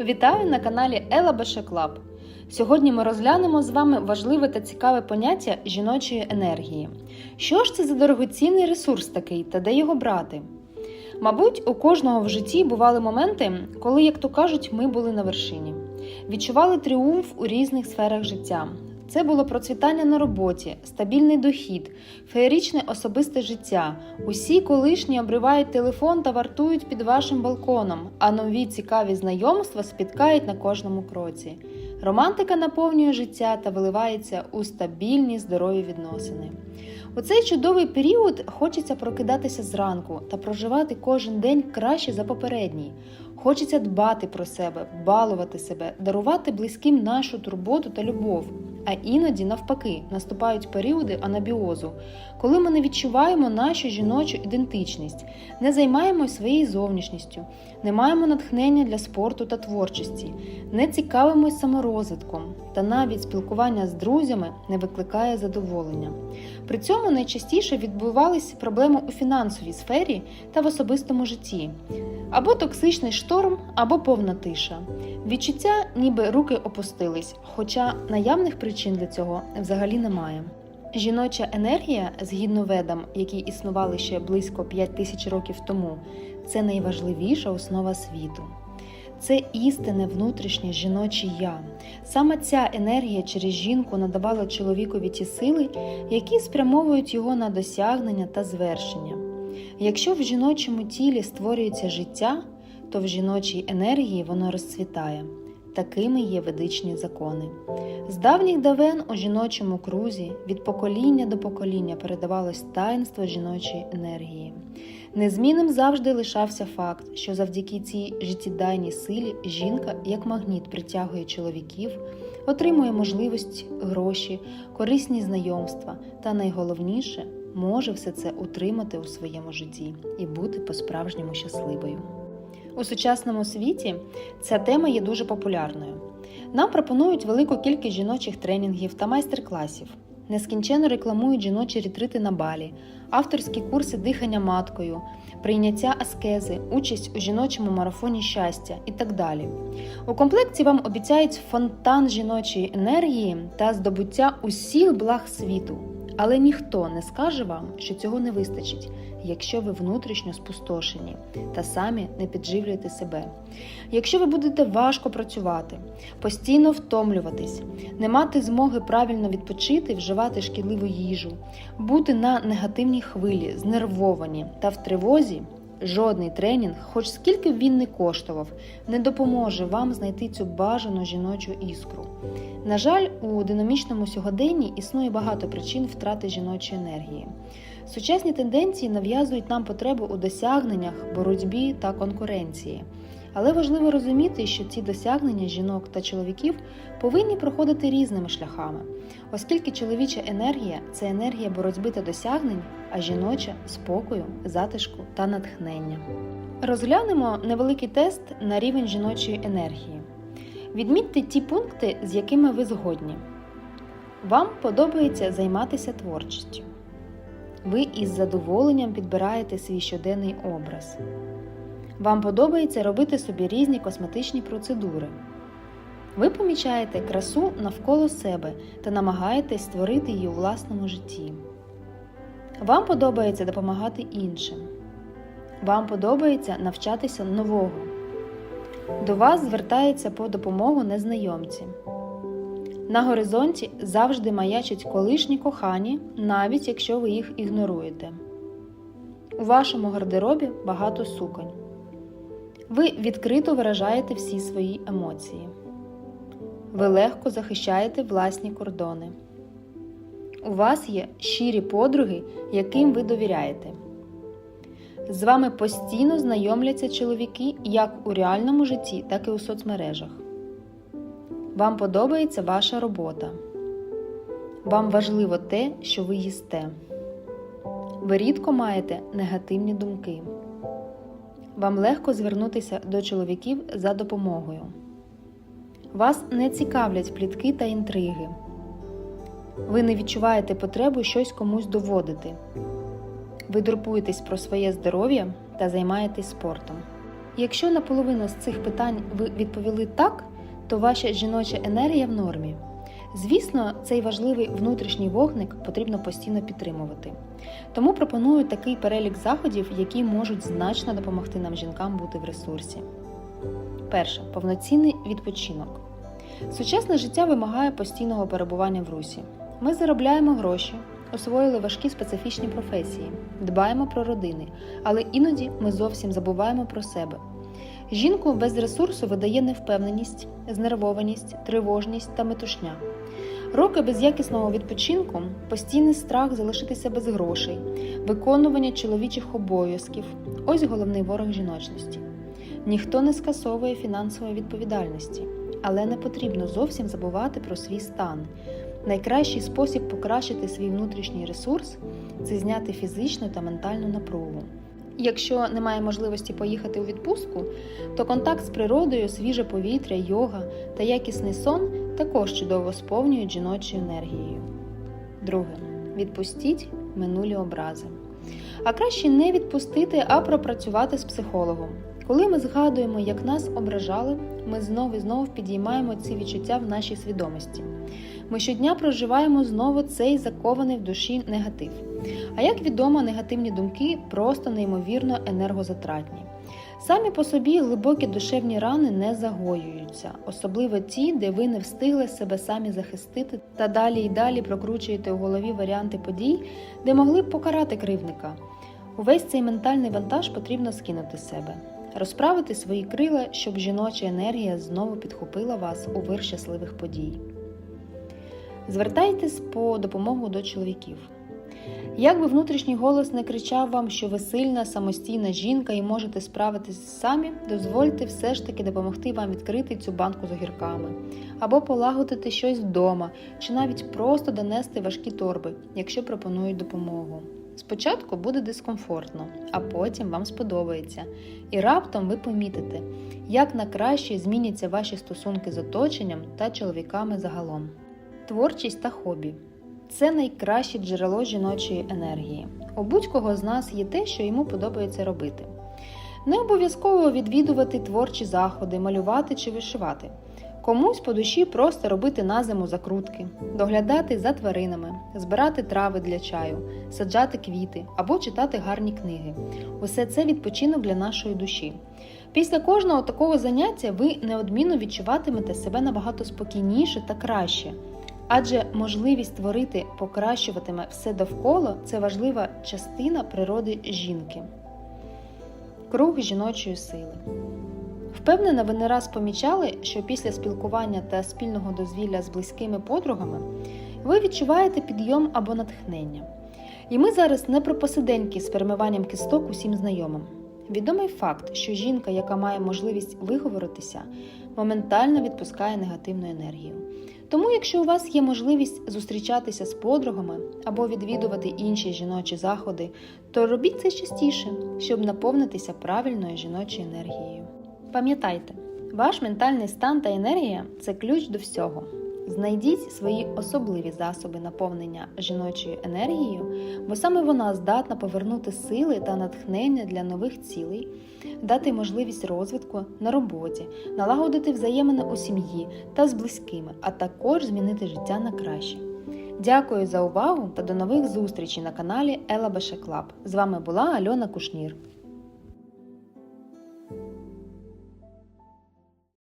Вітаю на каналі Ела Бешеклаб. Сьогодні ми розглянемо з вами важливе та цікаве поняття жіночої енергії. Що ж це за дорогоцінний ресурс такий та де його брати? Мабуть, у кожного в житті бували моменти, коли, як то кажуть, ми були на вершині, відчували тріумф у різних сферах життя. Це було процвітання на роботі, стабільний дохід, феєричне особисте життя. Усі колишні обривають телефон та вартують під вашим балконом, а нові цікаві знайомства спіткають на кожному кроці. Романтика наповнює життя та виливається у стабільні здорові відносини. У цей чудовий період хочеться прокидатися зранку та проживати кожен день краще за попередній. Хочеться дбати про себе, балувати себе, дарувати близьким нашу турботу та любов. А іноді, навпаки, наступають періоди анабіозу, коли ми не відчуваємо нашу жіночу ідентичність, не займаємося своєю зовнішністю, не маємо натхнення для спорту та творчості, не цікавимось саморозвитком, та навіть спілкування з друзями не викликає задоволення. При цьому найчастіше відбувалися проблеми у фінансовій сфері та в особистому житті. Або токсичний шторм, або повна тиша. Відчуття, ніби руки опустились, хоча наявних причин для цього взагалі немає. Жіноча енергія, згідно ведам, які існували ще близько 5 тисяч років тому, це найважливіша основа світу. Це істинне внутрішнє жіноче я. Саме ця енергія через жінку надавала чоловікові ті сили, які спрямовують його на досягнення та звершення. Якщо в жіночому тілі створюється життя, то в жіночій енергії воно розцвітає. Такими є ведичні закони. З давніх давен у жіночому крузі від покоління до покоління передавалось таїнство жіночої енергії. Незмінним завжди лишався факт, що завдяки цій життєдайній силі жінка, як магніт, притягує чоловіків, отримує можливість гроші, корисні знайомства та найголовніше може все це утримати у своєму житті і бути по-справжньому щасливою. У сучасному світі ця тема є дуже популярною. Нам пропонують велику кількість жіночих тренінгів та майстер-класів, нескінченно рекламують жіночі ретрити на балі, авторські курси дихання маткою, прийняття аскези, участь у жіночому марафоні щастя і так далі. У комплекті вам обіцяють фонтан жіночої енергії та здобуття усіх благ світу. Але ніхто не скаже вам, що цього не вистачить, якщо ви внутрішньо спустошені та самі не підживлюєте себе. Якщо ви будете важко працювати, постійно втомлюватись, не мати змоги правильно відпочити, вживати шкідливу їжу, бути на негативній хвилі, знервовані та в тривозі. Жодний тренінг, хоч скільки б він не коштував, не допоможе вам знайти цю бажану жіночу іскру. На жаль, у динамічному сьогоденні існує багато причин втрати жіночої енергії. Сучасні тенденції нав'язують нам потребу у досягненнях, боротьбі та конкуренції. Але важливо розуміти, що ці досягнення жінок та чоловіків повинні проходити різними шляхами, оскільки чоловіча енергія це енергія боротьби та досягнень, а жіноча спокою, затишку та натхнення. Розглянемо невеликий тест на рівень жіночої енергії. Відмітьте ті пункти, з якими ви згодні. Вам подобається займатися творчістю. Ви із задоволенням підбираєте свій щоденний образ. Вам подобається робити собі різні косметичні процедури. Ви помічаєте красу навколо себе та намагаєтесь створити її у власному житті. Вам подобається допомагати іншим. Вам подобається навчатися нового. До вас звертаються по допомогу незнайомці. На горизонті завжди маячать колишні кохані, навіть якщо ви їх ігноруєте. У вашому гардеробі багато суконь. Ви відкрито виражаєте всі свої емоції. Ви легко захищаєте власні кордони. У вас є щирі подруги, яким ви довіряєте. З вами постійно знайомляться чоловіки як у реальному житті, так і у соцмережах. Вам подобається ваша робота. Вам важливо те, що ви їсте. Ви рідко маєте негативні думки. Вам легко звернутися до чоловіків за допомогою. Вас не цікавлять плітки та інтриги. Ви не відчуваєте потребу щось комусь доводити. Ви турбуєтесь про своє здоров'я та займаєтесь спортом. Якщо на половину з цих питань ви відповіли так, то ваша жіноча енергія в нормі. Звісно, цей важливий внутрішній вогник потрібно постійно підтримувати. Тому пропоную такий перелік заходів, які можуть значно допомогти нам жінкам бути в ресурсі. Перше повноцінний відпочинок. Сучасне життя вимагає постійного перебування в русі. Ми заробляємо гроші, освоїли важкі специфічні професії, дбаємо про родини, але іноді ми зовсім забуваємо про себе. Жінку без ресурсу видає невпевненість, знервованість, тривожність та метушня. Роки без якісного відпочинку, постійний страх залишитися без грошей, виконування чоловічих обов'язків ось головний ворог жіночності. Ніхто не скасовує фінансової відповідальності, але не потрібно зовсім забувати про свій стан. Найкращий спосіб покращити свій внутрішній ресурс це зняти фізичну та ментальну напругу. Якщо немає можливості поїхати у відпустку, то контакт з природою, свіже повітря, йога та якісний сон також чудово сповнюють жіночою енергією. Друге. Відпустіть минулі образи. А краще не відпустити, а пропрацювати з психологом. Коли ми згадуємо, як нас ображали, ми знову і знову підіймаємо ці відчуття в нашій свідомості. Ми щодня проживаємо знову цей закований в душі негатив. А як відомо, негативні думки просто неймовірно енергозатратні. Самі по собі глибокі душевні рани не загоюються, особливо ті, де ви не встигли себе самі захистити та далі і далі прокручуєте у голові варіанти подій, де могли б покарати кривника. Увесь цей ментальний вантаж потрібно скинути з себе, розправити свої крила, щоб жіноча енергія знову підхопила вас у вир щасливих подій. Звертайтесь по допомогу до чоловіків. Як би внутрішній голос не кричав вам, що ви сильна, самостійна жінка і можете справитись самі, дозвольте все ж таки допомогти вам відкрити цю банку з огірками, або полагодити щось вдома, чи навіть просто донести важкі торби, якщо пропонують допомогу. Спочатку буде дискомфортно, а потім вам сподобається, і раптом ви помітите, як на краще зміняться ваші стосунки з оточенням та чоловіками загалом. Творчість та хобі це найкраще джерело жіночої енергії. У будь-кого з нас є те, що йому подобається робити. Не обов'язково відвідувати творчі заходи, малювати чи вишивати. Комусь по душі просто робити на зиму закрутки, доглядати за тваринами, збирати трави для чаю, саджати квіти або читати гарні книги. Усе це відпочинок для нашої душі. Після кожного такого заняття ви неодмінно відчуватимете себе набагато спокійніше та краще. Адже можливість творити покращуватиме все довкола це важлива частина природи жінки. Круг жіночої сили. Впевнена, ви не раз помічали, що після спілкування та спільного дозвілля з близькими подругами ви відчуваєте підйом або натхнення. І ми зараз не про посиденьки з перемиванням кісток усім знайомим. Відомий факт, що жінка, яка має можливість виговоритися, моментально відпускає негативну енергію. Тому, якщо у вас є можливість зустрічатися з подругами або відвідувати інші жіночі заходи, то робіть це частіше, щоб наповнитися правильною жіночою енергією. Пам'ятайте, ваш ментальний стан та енергія це ключ до всього. Знайдіть свої особливі засоби наповнення жіночою енергією, бо саме вона здатна повернути сили та натхнення для нових цілей, дати можливість розвитку на роботі, налагодити взаємини у сім'ї та з близькими, а також змінити життя на краще. Дякую за увагу та до нових зустрічей на каналі Ела Баше Клаб. З вами була Альона Кушнір.